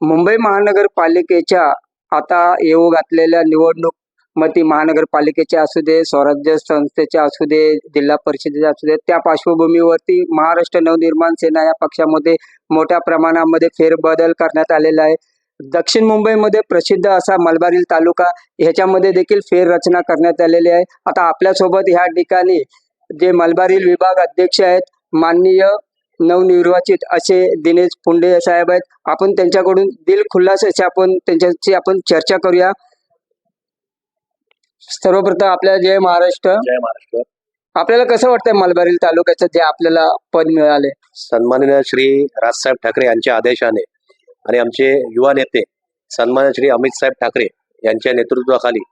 मुंबई महानगरपालिकेच्या आता येऊ घातलेल्या निवडणूक मग ती महानगरपालिकेच्या असू दे स्वराज्य संस्थेच्या असू दे जिल्हा परिषदेच्या असू दे त्या पार्श्वभूमीवरती महाराष्ट्र नवनिर्माण सेना या पक्षामध्ये मोठ्या प्रमाणामध्ये फेरबदल करण्यात आलेला आहे. दक्षिण मुंबईमध्ये प्रसिद्ध असा मलबारील तालुका ह्याच्यामध्ये देखील फेररचना करण्यात आलेली आहे. आता आपल्यासोबत ह्या ठिकाणी जे मलबारील विभाग अध्यक्ष आहेत माननीय नवनिर्वाचित असे दिनेश पुंडे साहेब आहेत. आपण त्यांच्याकडून दिल खुल्लास अशी आपण त्यांच्याशी आपण चर्चा करूया. सर्वप्रथम आपल्या जय महाराष्ट्र. जय महाराष्ट्र. आपल्याला कसं वाटतंय मलबारील तालुक्याचं जे आपल्याला पद मिळाले? सन्माननीय श्री राजसाहेब ठाकरे यांच्या आदेशाने आणि आमचे युवा नेते सन्माननीय श्री अमित साहेब ठाकरे यांच्या नेतृत्वाखाली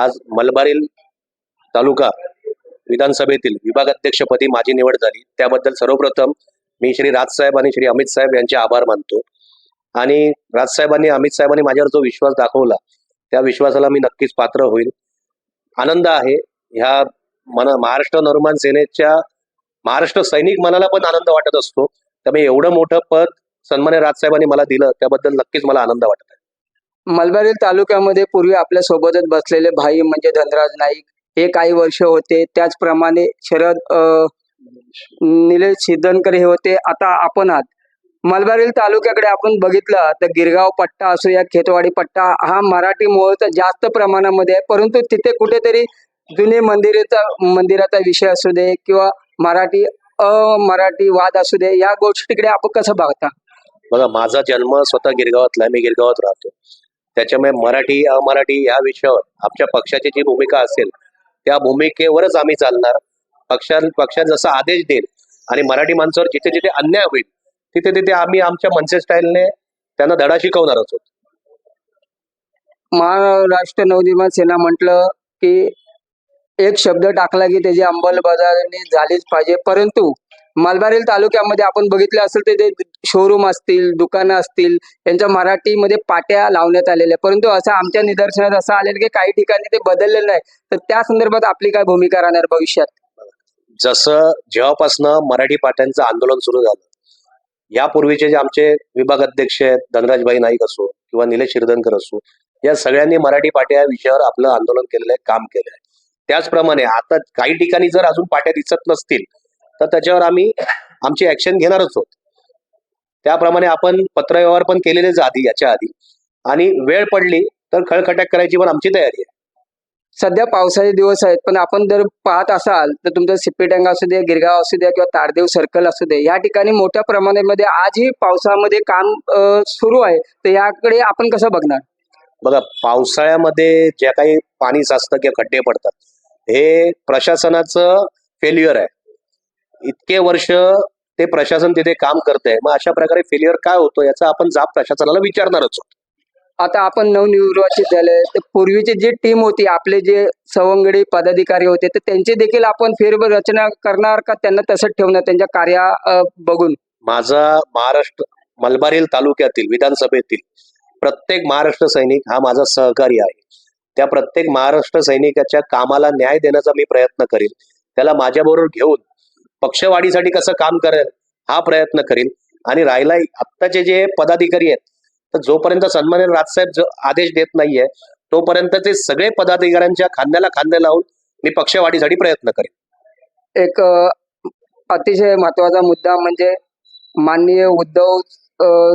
आज मलबारील तालुका विधानसभेतील विभागाध्यक्षपदी माझी निवड झाली. त्याबद्दल सर्वप्रथम मी श्री राजसाहेब आणि श्री अमित साहेब यांचे आभार मानतो. आणि राजसाहेबांनी अमित साहेबांनी माझ्यावर जो विश्वास दाखवला त्या विश्वासाला मी नक्कीच पात्र होईल. आनंद आहे ह्या मना महाराष्ट्र नवनिर्माण सेनेच्या महाराष्ट्र सैनिक मनाला पण आनंद वाटत असतो. त्यामुळे एवढं मोठं पद सन्मान्य राजसाहेबांनी मला दिलं त्याबद्दल नक्कीच मला आनंद वाटत आहे. मलबारील तालुक्यामध्ये पूर्वी आपल्या सोबतच बसलेले भाई म्हणजे धनराज नाईक हे काही वर्ष होते. त्याचप्रमाणे शरद निलेश सिद्धनकर हे होते. आता आपण आहात. मलबारील तालुक्याकडे आपण बघितलं तर गिरगाव पट्टा असो या खेतवाडी पट्टा हा मराठी मूळचा जास्त प्रमाणामध्ये आहे. परंतु तिथे कुठेतरी जुने मंदिराचा मंदिराचा विषय असू दे किंवा मराठी अमराठी वाद असू दे या गोष्टीकडे आपण कसं बघता? बघा माझा जन्म स्वतः गिरगावातला आहे. मी गिरगावात राहतो. त्याच्यामुळे मराठी अमराठी या विषयावर आमच्या पक्षाची जी भूमिका असेल त्या भूमिकेवरच आम्ही चालणार. पक्षा पक्षात जसा आदेश देईल आणि मराठी माणसावर जिथे जिथे अन्याय होईल तिथे तिथे आम्ही आमच्या मनसे स्टाईलने त्यांना धडा शिकवणार आहोत. महाराष्ट्र नवनिर्माण सेना म्हटलं की एक शब्द टाकला की त्याची अंमलबजावणी झालीच पाहिजे. परंतु मलबारील तालुक्यामध्ये आपण बघितलं असेल तर ते शोरूम असतील दुकानं असतील यांच्या मराठीमध्ये पाट्या लावण्यात आलेल्या परंतु असं आमच्या निदर्शनात असं आलेलं की काही ठिकाणी ते बदललेलं नाही. तर त्या संदर्भात आपली काय भूमिका राहणार भविष्यात? जसं जेव्हापासनं मराठी पाट्यांचं आंदोलन सुरू झालं यापूर्वीचे जे आमचे विभाग अध्यक्ष आहेत धनराजभाई नाईक असो किंवा निलेश शिरदनकर असो या सगळ्यांनी मराठी पाट्या या विषयावर आपलं आंदोलन केलेलं आहे काम केलं आहे. त्याचप्रमाणे आता काही ठिकाणी जर अजून पाट्या दिसत नसतील तर त्याच्यावर आम्ही आमची ऍक्शन घेणारच आहोत. त्याप्रमाणे आपण पत्रव्यवहार पण केलेलेच आधी याच्या आधी. आणि वेळ पडली तर खळखटाक करायची पण आमची तयारी आहे. सध्या पावसाचे दिवस आहेत पण आपण जर पाहत असाल तर तुमचं सिप्पीटँग असू दे गिरगाव असू द्या किंवा तारदेव सर्कल असू दे या ठिकाणी मोठ्या प्रमाणामध्ये आजही पावसामध्ये काम सुरू आहे. तर याकडे आपण कसं बघणार? बघा पावसाळ्यामध्ये ज्या काही पाणी साचतं किंवा खड्डे पडतात हे प्रशासनाचं फेल्युअर आहे. इतके वर्ष ते प्रशासन तिथे काम करतंय मग अशा प्रकारे फेल्युअर काय होतो याचा आपण जाब प्रशासनाला विचारणारच होतो आता आपण नवनिर्वाचित झाले तर पूर्वीची जी टीम होती आपले जे सवंगडी पदाधिकारी होते तर त्यांची देखील आपण फेररचना करणार का? त्यांना तसंच ठेवणार त्यांच्या कार्या बघून? माझा महाराष्ट्र मलबारील तालुक्यातील विधानसभेतील प्रत्येक महाराष्ट्र सैनिक हा माझा सहकारी आहे. त्या प्रत्येक महाराष्ट्र सैनिकाच्या कामाला न्याय देण्याचा मी प्रयत्न करेल त्याला माझ्याबरोबर घेऊन पक्षवाढीसाठी कसं काम करेल हा प्रयत्न करील आणि राहिला आत्ताचे जे पदाधिकारी आहेत तर जोपर्यंत सन्मान्य राजसाहेब जो आदेश देत नाहीये तोपर्यंत ते सगळे पदाधिकाऱ्यांच्या खांद्याला खांदे लावून मी पक्षवाढीसाठी प्रयत्न करेन. एक अतिशय महत्त्वाचा मुद्दा म्हणजे माननीय उद्धव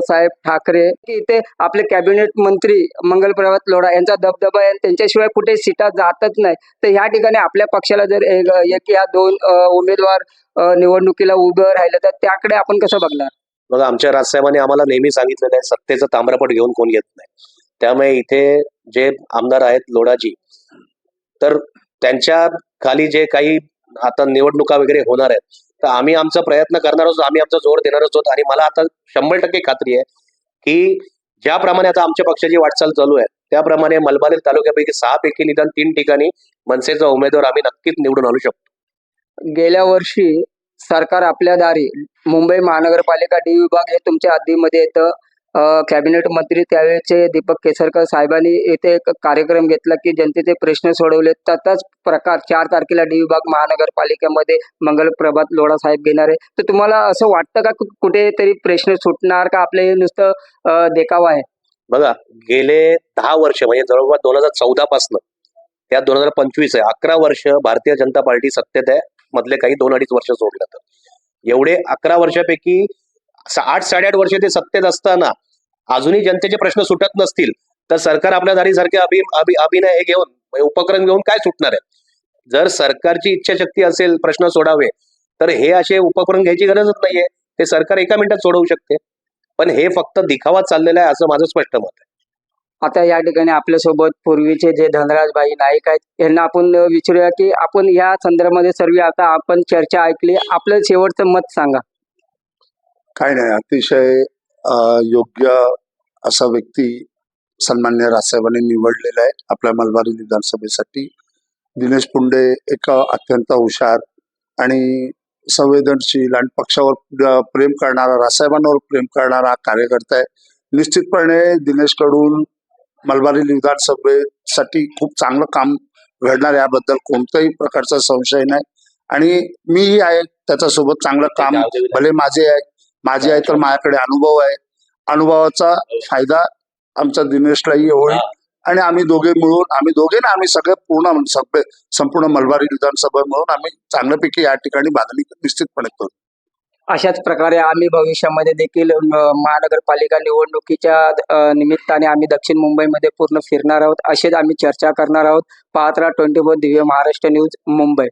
साहेब ठाकरे की इथे आपले कॅबिनेट मंत्री मंगल प्रभात लोढा यांचा दबदबा आहे त्यांच्याशिवाय कुठे सीटा जातच नाही. तर ह्या ठिकाणी आपल्या पक्षाला जर एक या दोन उमेदवार निवडणुकीला उभं राहिलं तर त्याकडे आपण कसं बघणार? बघा आमच्या राजसाहेबांनी आम्हाला नेहमी सांगितलेलं आहे सत्तेचं ताम्रपट घेऊन कोण येत नाही. त्यामुळे इथे जे आमदार आहेत लोढाजी तर त्यांच्या खाली जे काही आता निवडणुका वगैरे होणार आहेत तर आम्ही आमचा प्रयत्न करणार आहोत आम्ही आमचा जोर देणारच आहोत आणि मला आता शंभर टक्के खात्री आहे की ज्याप्रमाणे आता आमच्या पक्षाची वाटचाल चालू आहे त्याप्रमाणे मलबारी तालुक्यापैकी सहा पैकी निदान तीन ठिकाणी मनसेचा उमेदवार आम्ही नक्कीच निवडून आणू शकतो. गेल्या वर्षी सरकार आपल्या दारी मुंबई महानगरपालिका डी विभाग हे तुमच्या हद्दीमध्ये येतं. कॅबिनेट मंत्री त्यावेळेचे दीपक केसरकर साहेबांनी येथे एक कार्यक्रम घेतला की जनतेचे प्रश्न सोडवले तसाच प्रकार चार तारखेला डी विभाग महानगरपालिकेमध्ये मंगल प्रभात लोढा साहेब घेणार आहे. तर तुम्हाला असं वाटतं का कुठेतरी प्रश्न सुटणार का? आपले हे नुसतं देखावा आहे. बघा गेले दहा वर्ष म्हणजे जवळपास दोन हजार चौदा पासनं त्या दोन हजार पंचवीस आहे. अकरा वर्ष भारतीय जनता पार्टी सत्तेत आहे. मधले काही दोन अडीच वर्ष सोडलं तर. एवढे अकरा वर्षापैकी आठ साडेआठ वर्ष ते सत्तेत असताना अजूनही जनतेचे प्रश्न सुटत नसतील तर सरकार आपल्या दारीसारखे अभि अभि अभिनय हे घेऊन उपक्रम घेऊन काय सुटणार आहे? जर सरकारची इच्छाशक्ती असेल प्रश्न सोडावे तर हे असे उपक्रम घ्यायची गरजच नाहीये. ते सरकार एका मिनिटात सोडवू शकते. पण हे फक्त दिखावा चाललेला आहे असं माझं स्पष्ट मत आहे. आता या ठिकाणी आपल्यासोबत पूर्वीचे जे धनराज भाई नाईक आहेत यांना आपण विचारूया की आपण या संदर्भामध्ये सर्व आता आपण चर्चा ऐकली. आपलं शेवटचं मत सांगा. काय नाही. अतिशय योग्य असा व्यक्ती सन्मान्य राजसाहेबांनी निवडलेला आहे आपल्या मलबारी विधानसभेसाठी. दिनेश पुंडे एक अत्यंत हुशार आणि संवेदनशील आणि पक्षावर प्रेम करणारा रासाहेबांवर प्रेम करणारा कार्यकर्ता आहे. निश्चितपणे दिनेशकडून मलबारी विधानसभेसाठी खूप चांगलं काम घडणार याबद्दल कोणत्याही प्रकारचा संशय नाही. आणि मीही आहे त्याच्यासोबत चांगलं काम भले माझे आहे माझे आहे तर माझ्याकडे अनुभव आहे. अनुभवाचा फायदा आमच्या दिनेशलाही होईल. आणि आम्ही दोघे मिळून आम्ही दोघे ना आम्ही सगळे पूर्ण संपूर्ण मलबारी विधानसभा मिळून आम्ही चांगल्यापैकी या ठिकाणी बांधणी निश्चितपणे करू. अशाच प्रकारे आम्ही भविष्यामध्ये देखील महानगरपालिका निवडणुकीच्या निमित्ताने आम्ही दक्षिण मुंबईमध्ये पूर्ण फिरणार आहोत असेच आम्ही चर्चा करणार आहोत. पाहत राहा twenty four Divya Maharashtra news Mumbai.